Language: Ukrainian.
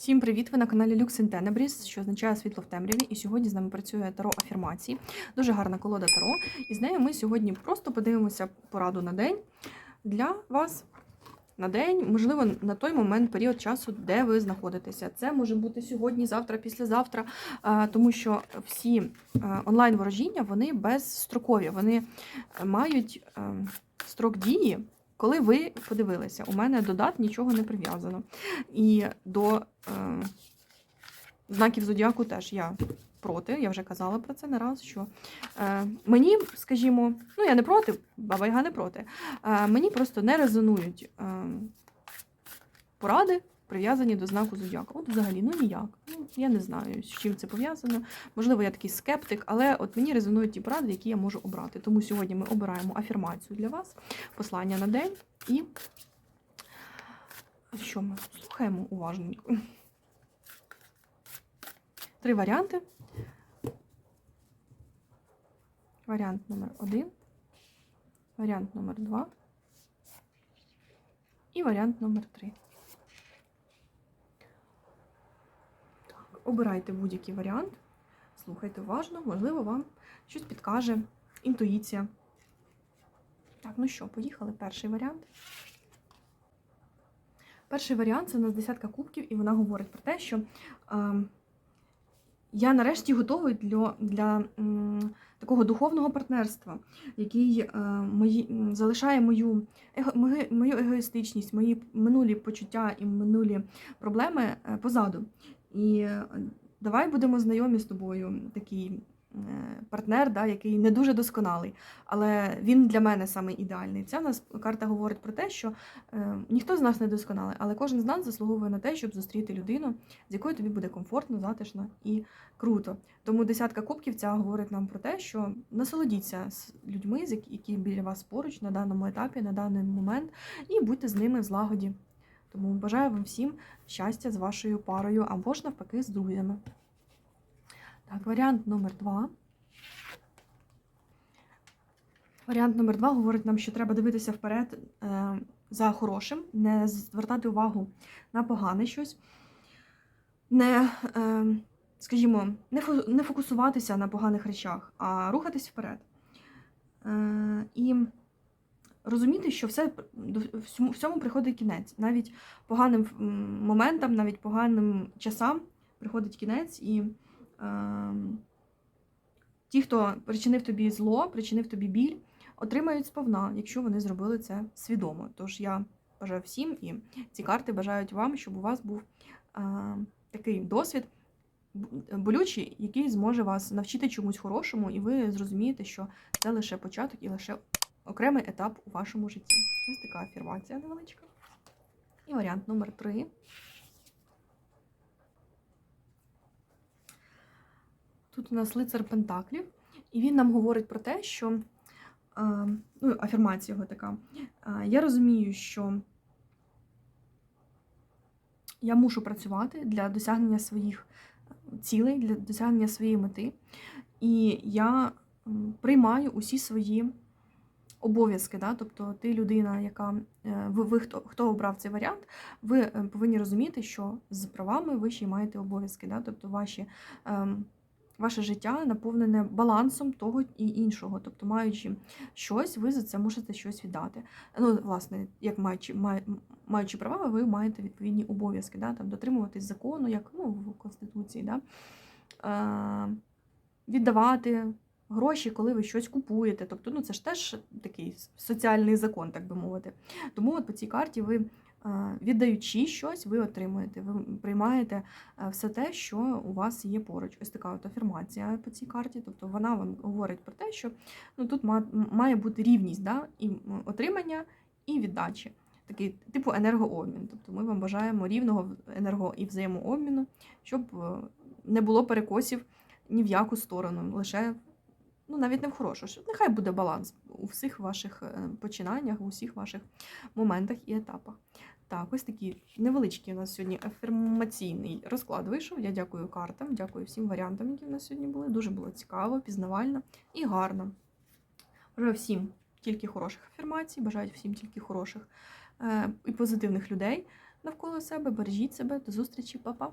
Всім привіт! Ви на каналі Lux in що означає світло в темряві. І сьогодні з нами працює Таро афірмації. Дуже гарна колода Таро. І з нею ми сьогодні просто подивимося пораду на день для вас. На день, можливо, на той момент, період часу, де ви знаходитеся. Це може бути сьогодні, завтра, післязавтра, тому що всі онлайн-ворожіння вони безстрокові, вони е, мають е, строк дії, коли ви подивилися. У мене до дат нічого не прив'язано. І до е, знаків зодіаку теж я проти. Я вже казала про це не раз. Що е, мені, скажімо, ну я не проти, баба Яга не проти. Е, мені просто не резонують е, поради. Прив'язані до знаку зодіака. От взагалі, ну ніяк. Ну, я не знаю, з чим це пов'язано. Можливо, я такий скептик, але от мені резонують ті поради, які я можу обрати. Тому сьогодні ми обираємо афірмацію для вас, послання на день і що ми слухаємо уважненько. Три варіанти. Варіант номер один, варіант номер два і варіант номер три. Обирайте будь-який варіант, слухайте уважно, можливо, вам щось підкаже інтуїція. Так, ну що, поїхали. Перший варіант. Перший варіант це у нас десятка кубків, і вона говорить про те, що е, я нарешті готовий для, для м, такого духовного партнерства, який е, мої, залишає мою, его, мою егоїстичність, мої минулі почуття і минулі проблеми е, позаду. І е, давай будемо знайомі з тобою, такий е, партнер, да, який не дуже досконалий, але він для мене саме ідеальний. Ця нас карта говорить про те, що е, ніхто з нас не досконалий, але кожен з нас заслуговує на те, щоб зустріти людину, з якою тобі буде комфортно, затишно і круто. Тому десятка кубків ця говорить нам про те, що насолодіться з людьми, які біля вас поруч на даному етапі, на даний момент, і будьте з ними в злагоді. Тому бажаю вам всім щастя з вашою парою або ж навпаки з друзями. Так, варіант номер два. Варіант номер два говорить нам, що треба дивитися вперед е, за хорошим, не звертати увагу на погане щось, не, е, скажімо, не, фо, не фокусуватися на поганих речах, а рухатись вперед. Е, і розуміти, що все всьому приходить кінець. Навіть поганим моментам, навіть поганим часам приходить кінець, і е, ті, хто причинив тобі зло, причинив тобі біль, отримають сповна, якщо вони зробили це свідомо. Тож я бажаю всім, і ці карти бажають вам, щоб у вас був е, такий досвід болючий, який зможе вас навчити чомусь хорошому, і ви зрозумієте, що це лише початок і лише окремий етап у вашому житті. Ось така афірмація невеличка. І варіант номер три. Тут у нас лицар Пентаклів, і він нам говорить про те, що е, ну, афірмація його така. е, Я розумію, що я мушу працювати для досягнення своїх цілей, для досягнення своєї мети. І я приймаю усі свої обов'язки. Да? Тобто ти людина, яка е, ви, ви хто, хто обрав цей варіант, ви е, повинні розуміти, що з правами ви ще й маєте обов'язки. Да? Тобто ваші, ем, ваше життя наповнене балансом того і іншого. Тобто, маючи щось, ви за це мусите щось віддати. Ну, власне, як маючи, маючи права, ви маєте відповідні обов'язки, да? там, дотримуватись закону, як ну, в Конституції. Да? Е, віддавати гроші, коли ви щось купуєте. Тобто, ну це ж теж такий соціальний закон, так би мовити. Тому от по цій карті ви, е, віддаючи щось, ви отримуєте, ви приймаєте е, все те, що у вас є поруч. Ось така от афірмація по цій карті. Тобто вона вам говорить про те, що ну, тут має бути рівність да? і отримання, і віддачі. Такий типу енергообмін. Тобто ми вам бажаємо рівного енерго і взаємообміну, щоб е, не було перекосів ні в яку сторону, лише ну навіть не в хорошу. Нехай буде баланс у всіх ваших е, починаннях, у всіх ваших моментах і етапах. Так, ось такий невеличкий у нас сьогодні афірмаційний розклад вийшов. Я дякую картам, дякую всім варіантам, які в нас сьогодні були. Дуже було цікаво, пізнавально і гарно. Бажаю всім тільки хороших афірмацій, бажаю всім тільки хороших е, і позитивних людей. навколо себе, бережіть себе, до зустрічі, па-па!